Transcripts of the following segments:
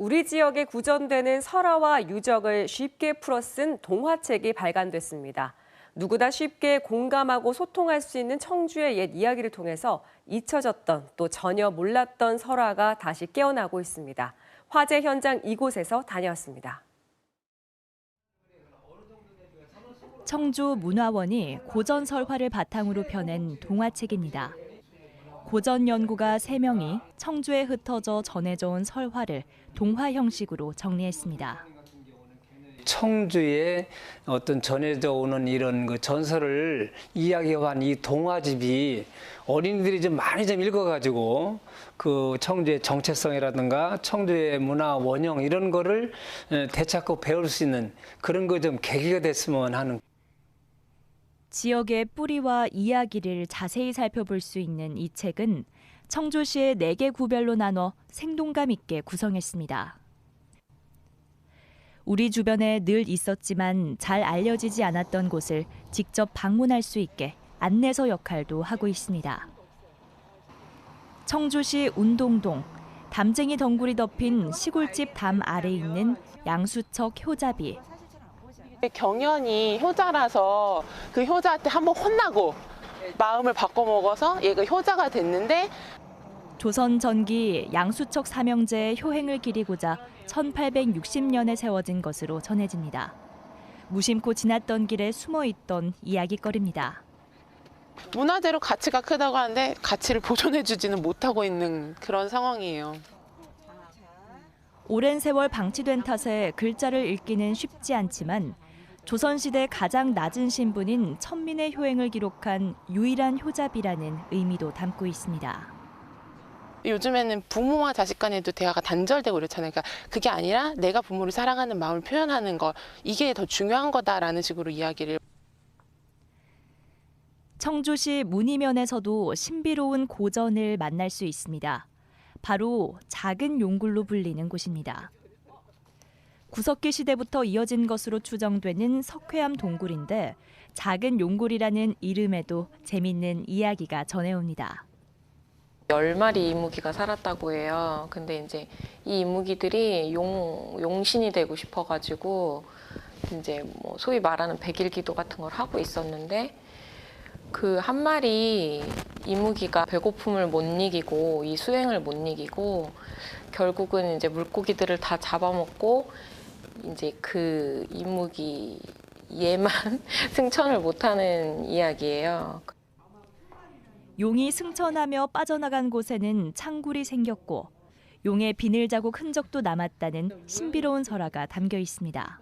우리 지역에 구전되는 설화와 유적을 쉽게 풀어쓴 동화책이 발간됐습니다. 누구나 쉽게 공감하고 소통할 수 있는 청주의 옛 이야기를 통해서 잊혀졌던 또 전혀 몰랐던 설화가 다시 깨어나고 있습니다. 화재 현장 이곳에서 다녀왔습니다. 청주 문화원이 고전 설화를 바탕으로 펴낸 동화책입니다. 고전 연구가 3명이 청주에 흩어져 전해져 온 설화를 동화 형식으로 정리했습니다. 청주에 어떤 전해져 오는 이런 그 전설을 이야기한 이 동화집이 어린이들이 좀 많이 좀 읽어가지고 그 청주의 정체성이라든가 청주의 문화 원형 이런 거를 에, 되찾고 배울 수 있는 그런 거 좀 계기가 됐으면 하는 지역의 뿌리와 이야기를 자세히 살펴볼 수 있는 이 책은 청주시의 4개 구별로 나눠 생동감 있게 구성했습니다. 우리 주변에 늘 있었지만 잘 알려지지 않았던 곳을 직접 방문할 수 있게 안내서 역할도 하고 있습니다. 청주시 운동동 담쟁이 덩굴이 덮인 시골집 담 아래 있는 양수척 효자비 경연이 효자라서 그 효자한테 한번 혼나고 마음을 바꿔먹어서 얘가 효자가 됐는데 조선 전기 양수척 삼형제의 효행을 기리고자 1860년에 세워진 것으로 전해집니다. 무심코 지났던 길에 숨어 있던 이야기거리입니다. 문화재로 가치가 크다고 하는데 가치를 보존해주지는 못하고 있는 그런 상황이에요. 오랜 세월 방치된 탓에 글자를 읽기는 쉽지 않지만 조선시대 가장 낮은 신분인 천민의 효행을 기록한 유일한 효자비라는 의미도 담고 있습니다. 요즘에는 부모와 자식 간에도 대화가 단절되고 그렇잖아요. 그러니까 그게 아니라 내가 부모를 사랑하는 마음을 표현하는 것 이게 더 중요한 거다라는 식으로 이야기를 청주시 문이면에서도 신비로운 고전을 만날 수 있습니다. 바로 작은 용굴로 불리는 곳입니다. 구석기 시대부터 이어진 것으로 추정되는 석회암 동굴인데 작은 용굴이라는 이름에도 재밌는 이야기가 전해옵니다. 열 마리 이무기가 살았다고 해요. 근데 이제 이 이무기들이 용 용신이 되고 싶어가지고 이제 뭐 소위 말하는 백일기도 같은 걸 하고 있었는데 그 한 마리 이무기가 배고픔을 못 이기고 이 수행을 못 이기고 결국은 이제 물고기들을 다 잡아먹고 이제 그 이무기 얘만 승천을 못하는 이야기예요. 용이 승천하며 빠져나간 곳에는 창굴이 생겼고 용의 비늘 자국 흔적도 남았다는 신비로운 설화가 담겨 있습니다.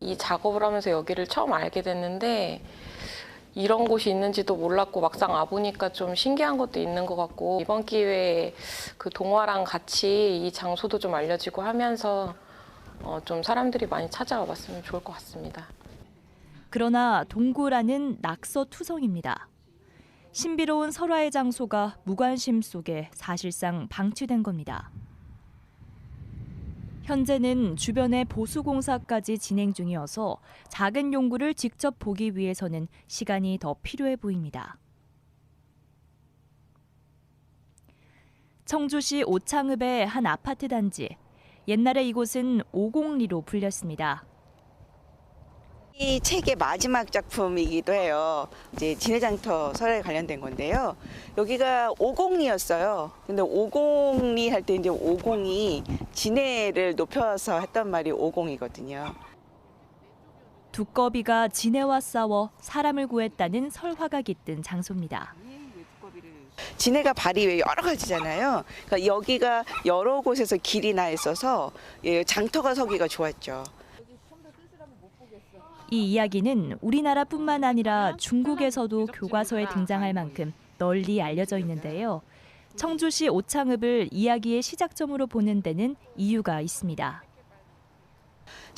이 작업을 하면서 여기를 처음 알게 됐는데 이런 곳이 있는지도 몰랐고 막상 와보니까 좀 신기한 것도 있는 것 같고 이번 기회에 그 동화랑 같이 이 장소도 좀 알려지고 하면서 어, 좀 사람들이 많이 찾아와 봤으면 좋을 것 같습니다. 그러나 동굴안은 낙서 투성입니다. 신비로운 설화의 장소가 무관심 속에 사실상 방치된 겁니다. 현재는 주변에 보수 공사까지 진행 중이어서 작은 용구를 직접 보기 위해서는 시간이 더 필요해 보입니다. 청주시 오창읍의 한 아파트 단지. 옛날에 이곳은 오공리로 불렸습니다. 이 책의 마지막 작품이기도 해요. 이제 진해장터 설에 관련된 건데요. 여기가 오공리였어요. 근데 오공리 할 때 이제 오공이 진해를 높여서 했던 말이 오공이거든요. 두꺼비가 진해와 싸워 사람을 구했다는 설화가 깃든 장소입니다. 진해가 발이 왜 여러 가지잖아요. 그러니까 여기가 여러 곳에서 길이 나 있어서 예, 장터가 서기가 좋았죠. 이 이야기는 우리나라뿐만 아니라 중국에서도 교과서에 등장할 만큼 널리 알려져 있는데요. 청주시 오창읍을 이야기의 시작점으로 보는 데는 이유가 있습니다.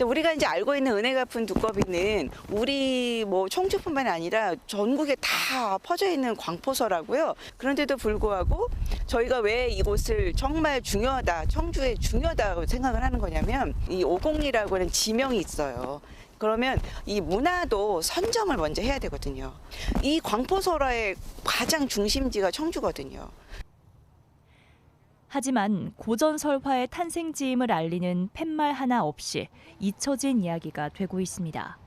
자, 우리가 이제 알고 있는 은혜 갚은 두꺼비는 우리 뭐 청주뿐만 아니라 전국에 다 퍼져 있는 광포서라고요. 그런데도 불구하고 저희가 왜 이곳을 정말 중요하다, 청주에 중요하다고 생각을 하는 거냐면 이 오공리라고 하는 지명이 있어요. 그러면 이 문화도 선점을 먼저 해야 되거든요. 이 광포설화의 가장 중심지가 청주거든요. 하지만 고전 설화의 탄생지임을 알리는 팻말 하나 없이 잊혀진 이야기가 되고 있습니다.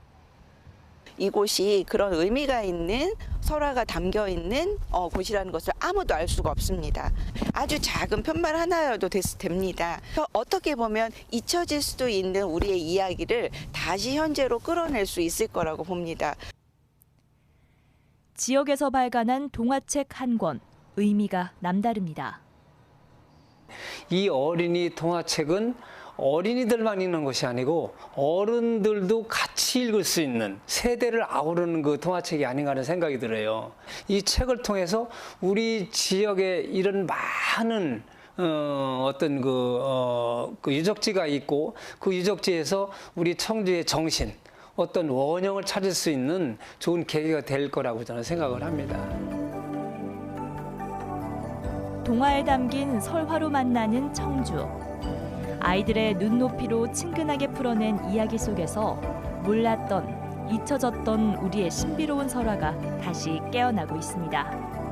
이곳이 그런 의미가 있는 설화가 담겨 있는 어, 곳이라는 것을 아무도 알 수가 없습니다. 아주 작은 편말 하나여도 됐, 됩니다. 어떻게 보면 잊혀질 수도 있는 우리의 이야기를 다시 현재로 끌어낼 수 있을 거라고 봅니다. 지역에서 발간한 동화책 한 권, 의미가 남다릅니다. 이 어린이 동화책은 어린이들만 읽는 것이 아니고 어른들도 같이 읽을 수 있는 세대를 아우르는 그 동화책이 아닌가 하는 생각이 들어요. 이 책을 통해서 우리 지역에 이런 많은 어, 어떤 그, 어, 그 유적지가 있고 그 유적지에서 우리 청주의 정신, 어떤 원형을 찾을 수 있는 좋은 계기가 될 거라고 저는 생각을 합니다. 동화에 담긴 설화로 만나는 청주. 아이들의 눈높이로 친근하게 풀어낸 이야기 속에서 몰랐던, 잊혀졌던 우리의 신비로운 설화가 다시 깨어나고 있습니다.